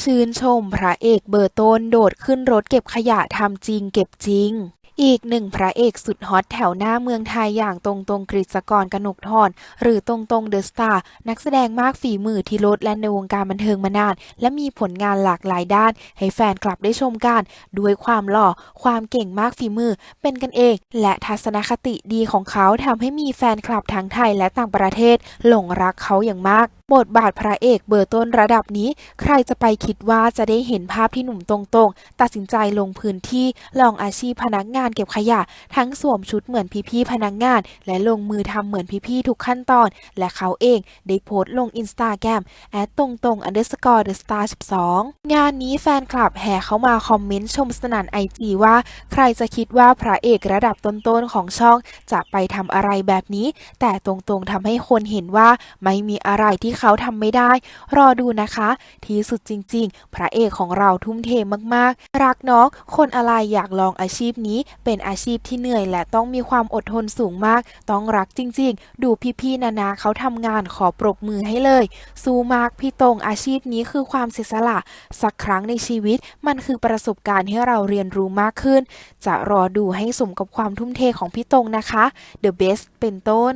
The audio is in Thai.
ชื่นชมพระเอกเบอร์ต้นโดดขึ้นรถเก็บขยะทำจริงเก็บจริง อีกหนึ่งพระเอกสุดฮอตแถวหน้าเมืองไทยอย่างตรงตรงกฤษกรกนกทรหรือตรงตรงเดอะสตาร์นักแสดงมากฝีมือที่ลดและในวงการบันเทิงมานาน และมีผลงานหลากหลายด้าน ให้แฟนคลับได้ชมกัน ด้วยความหล่อ ความเก่งมากฝีมือ เป็นกันเอง และทัศนคติดีของเขาทำให้มีแฟนคลับทั้งไทยและต่างประเทศหลงรักเขาอย่างมาก บทบาทพระเอกเบอร์ต้นระดับนี้ ใครจะไปคิดว่าจะได้เห็นภาพที่หนุ่มตรงๆ ตัดสินใจลงพื้นที่ลองอาชีพพนักงานเก็บขยะ ทั้งสวมชุดเหมือนพี่ๆพนักงาน และลงมือทำเหมือนพี่ๆทุกขั้นตอน และเขาเองได้โพสต์ลงอินสตาแกรมแอดตรงตรง underscore the star 12งานนี้แฟนคลับแห่เข้ามาคอมเมนต์ชมสนั่นไอจีว่า ใครจะคิดว่าพระเอกระดับต้นๆของช่อง จะไปทำอะไรแบบนี้ แต่ตรงๆทำให้คนเห็นว่าไม่มีอะไรที่เขาทำไม่ได้ รอดูนะคะ ที่สุดจริง ๆ พระเอกของเราทุ่มเทมากๆ รักน้อง คนอะไรอยากลองอาชีพนี้ เป็นอาชีพที่เหนื่อยและต้องมีความอดทนสูงมาก ต้องรักจริง ๆ ดูพี่ๆนานาเขาทำงานขอปรบมือให้เลย สู้มากพี่ตรงอาชีพนี้คือความเสียสละ สักครั้งในชีวิตมันคือประสบการณ์ให้เราเรียนรู้มากขึ้น จะรอดูให้สมกับความทุ่มเทของพี่ตรงนะคะ The Best เป็นต้น